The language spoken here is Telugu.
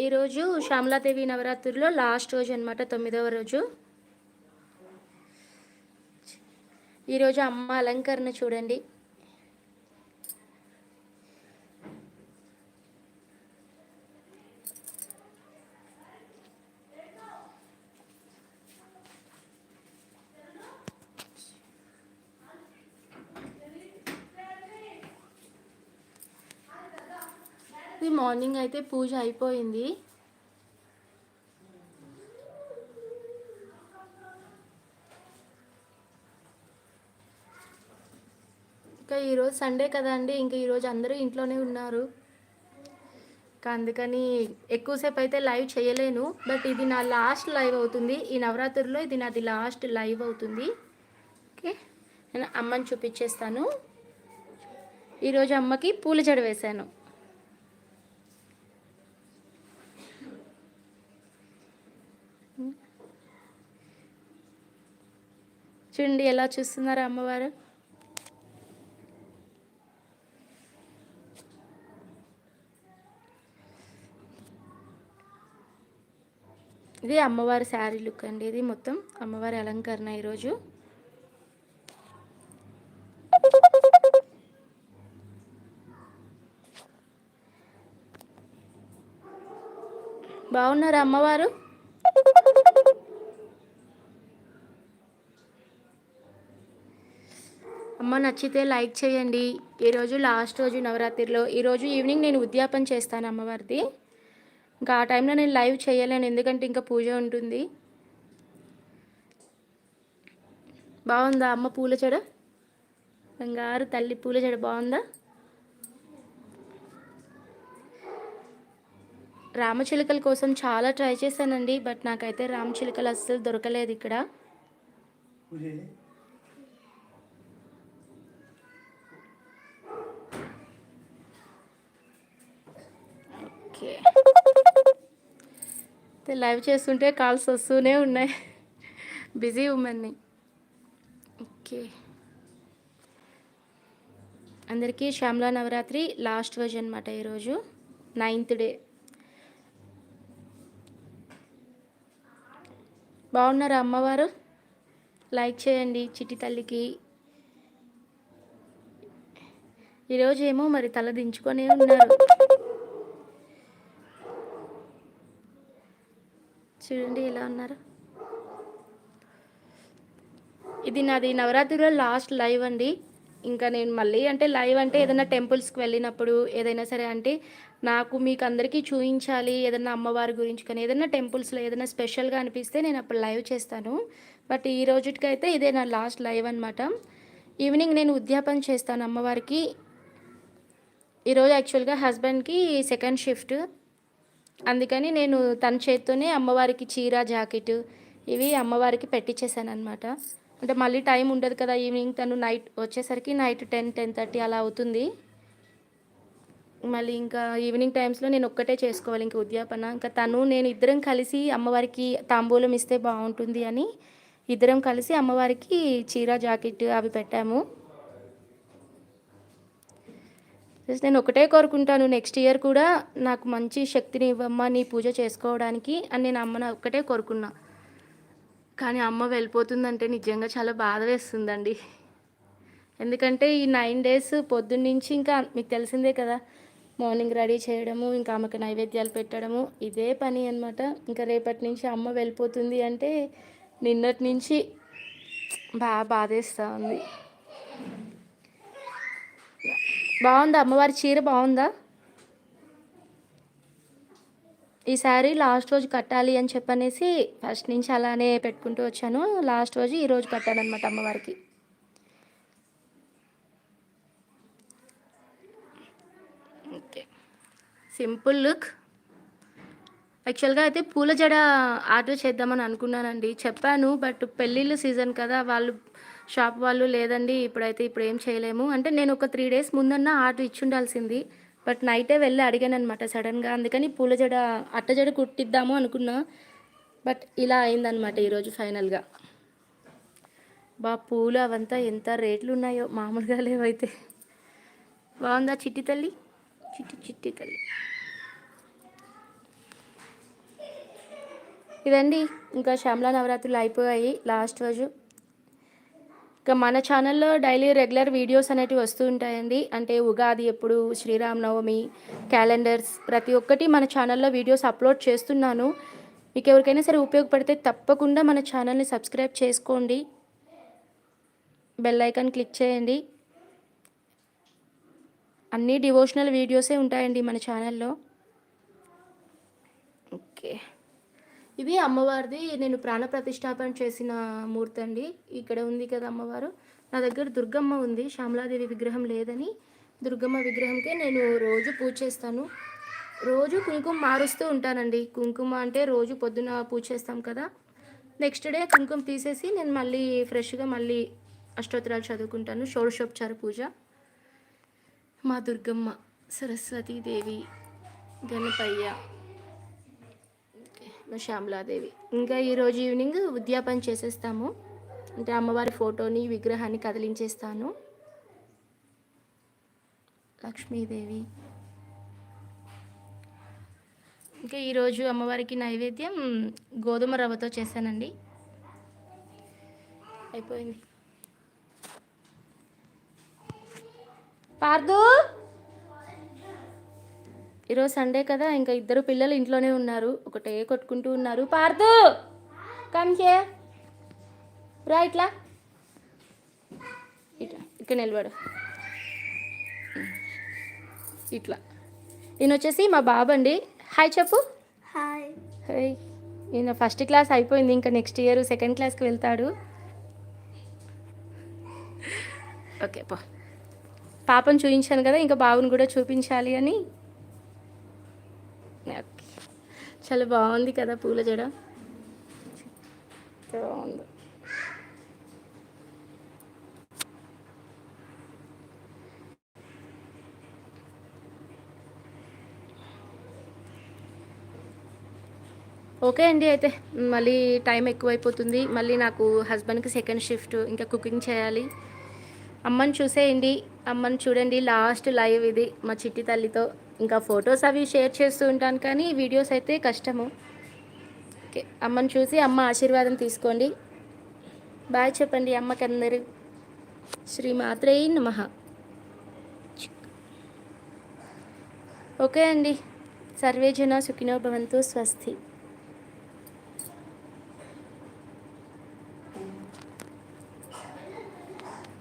ఈరోజు శ్యామలాదేవి నవరాత్రిలో లాస్ట్ రోజు అనమాట తొమ్మిదవ రోజు. ఈరోజు అమ్మ అలంకరణ చూడండి. ఇది మార్నింగ్ అయితే పూజ అయిపోయింది. ఇంకా ఈరోజు సండే కదా అండి ఇంకా ఈరోజు అందరూ ఇంట్లోనే ఉన్నారు. అందుకని ఎక్కువసేపు అయితే లైవ్ చేయలేను బట్ ఇది నా లాస్ట్ లైవ్ అవుతుంది. ఈ నవరాత్రిలో ఇది నాది లాస్ట్ లైవ్ అవుతుంది. ఓకే నేను అమ్మని చూపించేస్తాను. ఈరోజు అమ్మకి పూల జడ వేశాను. చూడండి ఎలా చూస్తున్నారు అమ్మవారు? ఇది అమ్మవారి శారీ లుక్ అండి ఇది మొత్తం అమ్మవారి అలంకరణ ఈరోజు. బాగున్నారా అమ్మవారు? అమ్మ నచ్చితే లైక్ చేయండి. ఈరోజు లాస్ట్ రోజు నవరాత్రిలో. ఈరోజు ఈవినింగ్ నేను ఉద్యాపన చేస్తాను అమ్మవారిది. ఇంకా ఆ టైంలో నేను లైవ్ చేయలేను. ఎందుకంటే ఇంకా పూజ ఉంటుంది. బాగుందా అమ్మ పూల చెడ? బంగారు తల్లి పూల చెడ బాగుందా? రామచిలుకల కోసం చాలా ట్రై చేశానండి బట్ నాకైతే రామచిలుకలు అస్సలు దొరకలేదు ఇక్కడ. ఓకే. లైవ్ చేస్తుంటే కాల్స్ వస్తూనే ఉన్నాయి. బిజీ ఉమెన్ని. ఓకే. అందరికీ శ్యామలా నవరాత్రి లాస్ట్ రోజు అనమాట ఈరోజు. Ninth day. బాగున్నారా అమ్మవారు? లైక్ చేయండి చిట్టి తల్లికి. ఈరోజు ఏమో మరి తల దించుకొనే ఉన్నారు. చూడండి ఎలా ఉన్నారు. ఇది నాది నవరాత్రిలో లాస్ట్ లైవ్ అండి. ఇంకా నేను మళ్ళీ అంటే లైవ్ అంటే ఏదైనా టెంపుల్స్కి వెళ్ళినప్పుడు ఏదైనా సరే అంటే నాకు మీకు అందరికీ చూపించాలి ఏదైనా అమ్మవారి గురించి కానీ ఏదైనా టెంపుల్స్లో ఏదైనా స్పెషల్గా అనిపిస్తే నేను అప్పుడు లైవ్ చేస్తాను. బట్ ఈ రోజుకైతే ఇదే నా లాస్ట్ లైవ్ అనమాట ఈవినింగ్ నేను ఉద్యాపన చేస్తాను అమ్మవారికి. ఈరోజు యాక్చువల్గా హస్బెండ్కి సెకండ్ షిఫ్ట్. అందుకని నేను తన చేత్తోనే అమ్మవారికి చీర జాకెట్ ఇవి అమ్మవారికి పెట్టించేసాను అనమాట అంటే మళ్ళీ టైం ఉండదు కదా ఈవినింగ్ తను నైట్ వచ్చేసరికి నైట్ టెన్ టెన్ థర్టీ అలా అవుతుంది. మళ్ళీ ఇంకా ఈవినింగ్ టైమ్స్లో నేను ఒక్కటే చేసుకోవాలి ఇంకా ఉద్యాపన. ఇంకా తను నేను ఇద్దరం కలిసి అమ్మవారికి తాంబూలం ఇస్తే బాగుంటుంది అని ఇద్దరం కలిసి అమ్మవారికి చీర జాకెట్ అవి పెట్టాము. జస్ట్ నేను ఒకటే కోరుకుంటాను. నెక్స్ట్ ఇయర్ కూడా నాకు మంచి శక్తిని ఇవ్వమ్మా నీ పూజ చేసుకోవడానికి అని నేను అమ్మను ఒక్కటే కోరుకున్నా. కానీ అమ్మ వెళ్ళిపోతుందంటే నిజంగా చాలా బాధ వేస్తుందండి. ఎందుకంటే ఈ నైన్ డేస్ పొద్దున్నుంచి ఇంకా మీకు తెలిసిందే కదా మార్నింగ్ రెడీ చేయడము ఇంకా ఆమెకు నైవేద్యాలు పెట్టడము ఇదే పని అనమాట ఇంకా రేపటి నుంచి అమ్మ వెళ్ళిపోతుంది అంటే నిన్నటి నుంచి బాగా బాధేస్తూ ఉంది. బాగుందా? అమ్మవారి చీర బాగుందా? ఈ శారీ లాస్ట్ రోజు కట్టాలి అని చెప్పనేసి ఫస్ట్ నుంచి అలానే పెట్టుకుంటూ వచ్చాను. లాస్ట్ రోజు ఈ రోజు కట్టాను అనమాట అమ్మవారికి. ఓకే. Simple look. యాక్చువల్గా అయితే పూల జడ ఆర్డర్ చేద్దామని అనుకున్నానండి. చెప్పాను బట్ పెళ్ళిళ్ళు సీజన్ కదా వాళ్ళు షాప్ వాళ్ళు లేదండి ఇప్పుడైతే ఇప్పుడు ఏం చేయలేము. అంటే నేను ఒక త్రీ డేస్ ముందన్న ఆర్డర్ ఇచ్చుండాల్సింది. బట్ నైటే వెళ్ళి అడిగాను అనమాట సడన్గా. అందుకని పూల జడ అట్ట జడ కుట్టిద్దాము అనుకున్నా. బట్ ఇలా అయిందనమాట ఈరోజు ఫైనల్గా. బా పూలు అవంతా ఎంత రేట్లు ఉన్నాయో మామూలుగా లేవైతే. బాగుందా చిట్టి తల్లి? చిట్టి చిట్టి తల్లి. ఇదండి ఇంకా శ్యామలా నవరాత్రులు అయిపోయాయి. లాస్ట్ రోజు. ఇంకా మన ఛానల్లో డైలీ రెగ్యులర్ వీడియోస్ అనేటివి వస్తూ ఉంటాయండి. అంటే ఉగాది ఎప్పుడు శ్రీరామనవమి క్యాలెండర్స్ ప్రతి ఒక్కటి మన ఛానల్లో వీడియోస్ అప్లోడ్ చేస్తున్నాను. మీకు ఎవరికైనా సరే ఉపయోగపడితే తప్పకుండా మన ఛానల్ని సబ్స్క్రైబ్ చేసుకోండి. బెల్ ఐకాన్ క్లిక్ చేయండి. అన్ని డివోషనల్ వీడియోసే ఉంటాయండి మన ఛానల్లో ఓకే ఇది అమ్మవారిది. నేను ప్రాణ ప్రతిష్టాపన చేసిన మూర్తి అండి. ఇక్కడ ఉంది కదా అమ్మవారు. నా దగ్గర దుర్గమ్మ ఉంది. శ్యామలాదేవి విగ్రహం లేదని దుర్గమ్మ విగ్రహంకే నేను రోజు పూజ చేస్తాను. రోజు కుంకుమ మారుస్తూ ఉంటానండి. కుంకుమ అంటే రోజు పొద్దున పూజ చేస్తాం కదా. నెక్స్ట్ డే కుంకుమ తీసేసి నేను మళ్ళీ ఫ్రెష్గా మళ్ళీ అష్టోత్తరాలు చదువుకుంటాను. షోడశోపచార పూజ. మా దుర్గమ్మ సరస్వతీదేవి గణపయ్య శ్యామలాదేవి. ఇంకా ఈరోజు ఈవినింగ్ ఉద్యాపన చేసేస్తాము. అంటే అమ్మవారి ఫోటోని విగ్రహాన్ని కదిలించేస్తాను. లక్ష్మీదేవి. ఇంకా ఈరోజు అమ్మవారికి నైవేద్యం గోధుమ రవ్వతో చేశానండి. అయిపోయింది. పార్దు! ఈరోజు సండే కదా ఇంకా ఇద్దరు పిల్లలు ఇంట్లోనే ఉన్నారు. ఒకటే కొట్టుకుంటూ ఉన్నారు. పార్దు! కమ్ చే రా ఇట్లా. ఇట్లా. ఇక్కడ నిలబడు. ఇట్లా. ఈయన వచ్చేసి మా బాబు అండి హాయ్ చెప్పు. హాయ్. హాయ్. ఈయన ఫస్ట్ క్లాస్ అయిపోయింది ఇంకా నెక్స్ట్ ఇయర్ సెకండ్ క్లాస్కి వెళ్తాడు. ఓకే పో. పాపను చూపించాను కదా ఇంకా బాబుని కూడా చూపించాలి అని ఓకే చాలా బాగుంది కదా పూల జడ. బాగుంది. ఓకే అండి అయితే మళ్ళీ టైం ఎక్కువైపోతుంది. మళ్ళీ నాకు హస్బెండ్కి సెకండ్ షిఫ్ట్ ఇంకా కుకింగ్ చేయాలి. అమ్మని చూసేయండి. అమ్మని చూడండి లాస్ట్ లైవ్ ఇది మా చిట్టి తల్లితో. ఇంకా ఫొటోస్ అవి షేర్ చేస్తూ ఉంటాను కానీ వీడియోస్ అయితే కష్టము. ఓకే అమ్మని చూసి అమ్మ ఆశీర్వాదం తీసుకోండి. బాయ్ చెప్పండి అమ్మకి అందరూ శ్రీ మాత్రే నమ. ఓకే అండి. సర్వేజన సుఖినో భవంతు స్వస్తి.